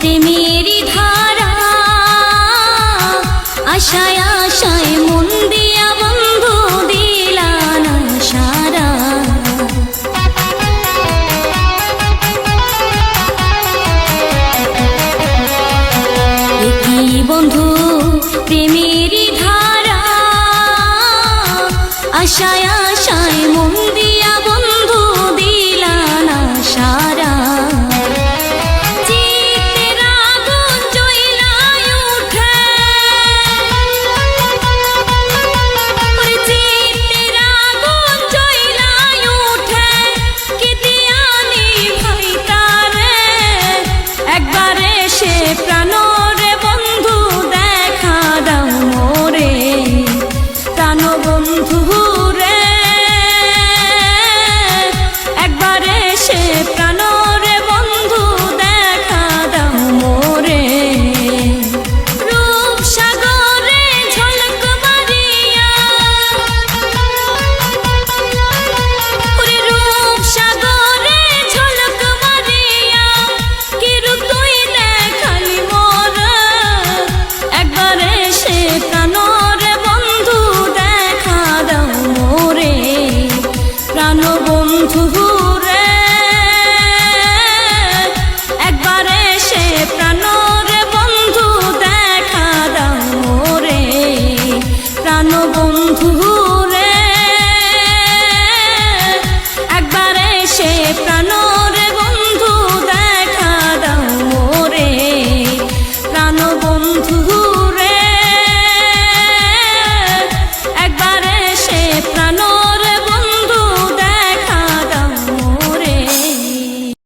প্রেমেরই ধারা। আশায় আশায় মন দিয়া বন্ধু দিলা না সারা। কি বন্ধু প্রেমেরই ধারা। আশায়